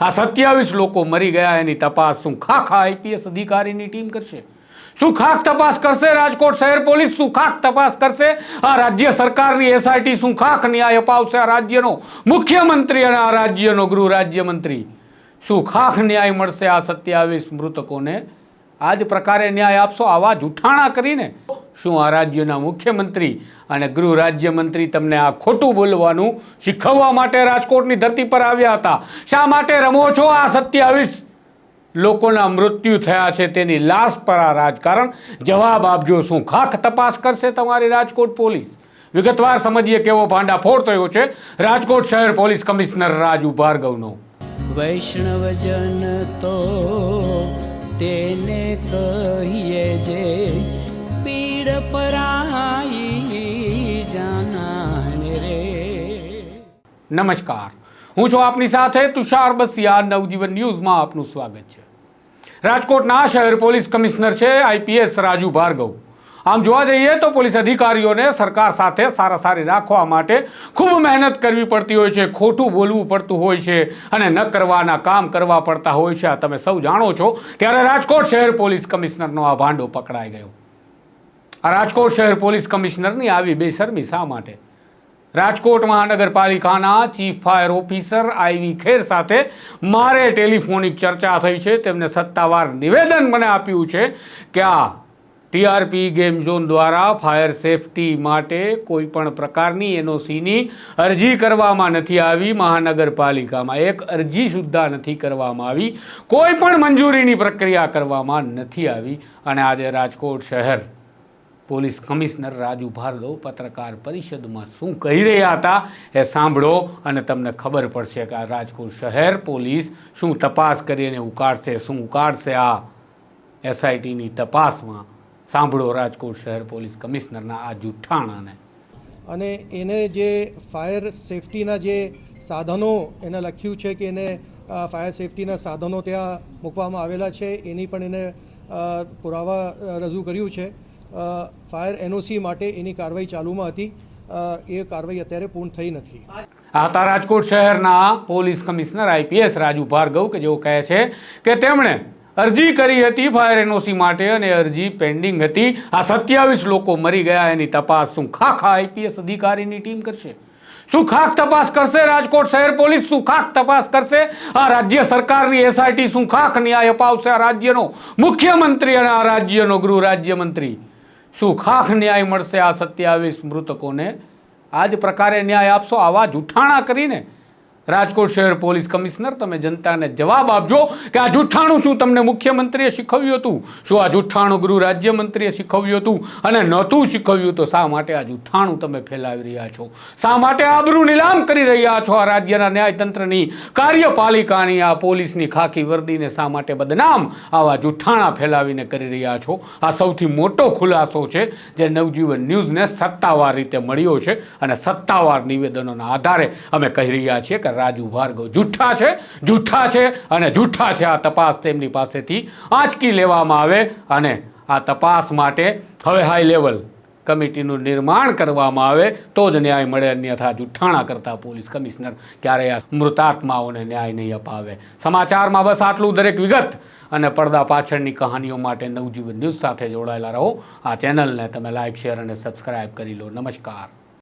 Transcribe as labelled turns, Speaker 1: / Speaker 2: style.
Speaker 1: આ સત્યાવીસ લોકો મરી ગયા, એની તપાસ શું ખાખા આઈપીએસ અધિકારીની ટીમ કરશે? શું ખાક તપાસ કરશે રાજકોટ શહેર પોલીસ? શું ખાક તપાસ કરશે? આ રાજ્ય સરકારની એસઆઈટી શું ખાક ન્યાય અપાવશે આ રાજ્યનો? મુખ્યમંત્રી અને આ રાજ્યનો ગૃહ રાજ્યમંત્રી. શું ખાખ ન્યાય મળશે આ સત્યાવીસ મૃતકોને? આ જ પ્રકારે ન્યાય આપશો, આવા જૂઠાણા કરીને. શું આ રાજ્યના મુખ્યમંત્રી અને ગૃહ રાજ્યમંત્રી તમને આ ખોટું બોલવાનું શીખવવા માટે રાજકોટની ધરતી પર આવ્યા હતા? શા માટે રમો છો આ સત્યાવીસ? લોકોના મૃત્યુ થયા છે તેની લાશ પર આ રાજકારણ. જવાબ આપજો, શું ખાખ તપાસ કરશે તમારી રાજકોટ પોલીસ? વિગતવાર સમજીએ કેવો ભાંડાફોડ થયો છે રાજકોટ શહેર પોલીસ કમિશનર રાજુ ભાર્ગવનો.
Speaker 2: વૈષ્ણવજન તો તેને કહીએ જે
Speaker 1: નમસ્કાર. હું છું આપની સાથે તુષાર બસિયા નવજીવન ન્યૂઝમાં આપનું સ્વાગત છે. રાજકોટના શહેર પોલીસ કમિશનર છે આઈપીએસ રાજુ ભાર્ગવ. આમ જોવા જઈએ તો પોલીસ અધિકારીઓને સરકાર સાથે સારા સારી રાખવા માટે ખૂબ મહેનત કરવી પડતી હોય છે, ખોટું બોલવું પડતું હોય છે અને ન કરવાના કામ કરવા પડતા હોય છે. આ તમે સૌ જાણો છો. ત્યારે રાજકોટ શહેર પોલીસ કમિશનરનો આ ભાંડો પકડાઈ ગયો. આ રાજકોટ શહેર પોલીસ કમિશનરની આવી બેશરમી શા માટે? રાજકોટ મહાનગરપાલિકાના chief fire officer IV Kher સાથે મારે ટેલિફોનિક ચર્ચા થઈ છે. તેમને સત્તાવાર નિવેદન મને આપ્યું છે કે આ ટીઆરપી ગેમ ઝોન દ્વારા ફાયર સેફટી માટે કોઈ પણ પ્રકારની એનઓસીની અરજી કરવામાં નથી આવી. મહાનગરપાલિકામાં એક અરજી સુદ્ધા નથી કરવામાં આવી. કોઈ પણ મંજૂરીની પ્રક્રિયા કરવામાં નથી આવી. અને આજે રાજકોટ શહેર પોલીસ કમિશનર રાજુ ભાર્ગવ પત્રકાર પરિષદમાં શું કહી રહ્યા હતા એ સાંભળો અને તમને ખબર પડશે કે આ રાજકોટ શહેર પોલીસ શું તપાસ કરીને ઉકાળશે, શું ઉકાળશે આ એસઆઈટીની તપાસમાં. સાંભળો રાજકોટ શહેર પોલીસ કમિશનરના આ જુઠ્ઠાણાને.
Speaker 3: અને એને જે ફાયર સેફટીના જે સાધનો એને લખ્યું છે કે એને ફાયર સેફટીના સાધનો ત્યાં મૂકવામાં આવેલા છે, એની પણ એને પુરાવા રજૂ કર્યું છે. ફાયર એનઓસી માટે એની કાર્યવાહી ચાલુમાં હતી. એ કાર્યવાહી અત્યારે પૂર્ણ થઈ નથી.
Speaker 1: આ હતા રાજકોટ શહેરના police commissioner IPS Raju Bhargav કે જેઓ કહે છે કે તેમણે અરજી કરી હતી ફાયર એનઓસી માટે અને અરજી પેન્ડિંગ હતી. આ સત્યાવીસ લોકો મરી ગયા, એની તપાસ શું ખાખા આઈપીએસ અધિકારીની ટીમ કરશે? શું ખાખ તપાસ કરશે રાજકોટ શહેર પોલીસ? શું ખાખ તપાસ કરશે? આ રાજ્ય સરકારની એસઆઈટી ખાખ ન્યાય અપાવશે આ રાજ્યનો મુખ્યમંત્રી અને આ રાજ્યનો ગૃહ રાજ્યમંત્રી? શું ખાખ ન્યાય મળશે આ સત્યાવીસ મૃતકોને? આ જ પ્રકારે ન્યાય આપશો? આવા જૂઠાણા કરીને રાજકોટ શહેર પોલીસ કમિશનર, તમે જનતાને જવાબ આપજો કે આ જૂઠાણું શું તમને મુખ્યમંત્રીએ શીખવ્યું હતું? શું આ જૂઠાણું ગૃહ રાજ્યમંત્રીએ શીખવ્યું હતું? અને નહોતું શીખવ્યું તો શા માટે આ જૂઠાણું તમે ફેલાવી રહ્યા છો? શા માટે આબરૂ નીલામ કરી રહ્યા છો આ રાજ્યના ન્યાયતંત્રની કાર્યપાલિકાની, આ પોલીસની ખાખી વર્દીને શા માટે બદનામ આવા જૂઠાણા ફેલાવીને કરી રહ્યા છો? આ સૌથી મોટો ખુલાસો છે જે નવજીવન ન્યૂઝને સત્તાવાર રીતે મળ્યો છે અને સત્તાવાર નિવેદનોના આધારે અમે કહી રહ્યા છીએ કે રાજુ ભાર્ગવ જુઠ્ઠા છે જુઠ્ઠા છે અને જુઠ્ઠા છે. આ તપાસ તેમની પાસેથી આંચકી લેવામાં આવે અને આ તપાસ માટે હવે હાઈ લેવલ કમિટીનું નિર્માણ કરવામાં આવે તો જ ન્યાય મળે. અન્યથા જુઠ્ઠાણા કરતા પોલીસ કમિશનર ક્યારેય આ મૃતાત્માઓને ન્યાય નહીં અપાવે. સમાચારમાં બસ આટલું. દરેક વિગત અને પડદા પાછળની કહાનીઓ માટે નવજીવન ન્યૂઝ સાથે જોડાયેલા રહો. આ ચેનલને તમે લાઇક શેર અને સબસ્ક્રાઇબ કરી લો. નમસ્કાર.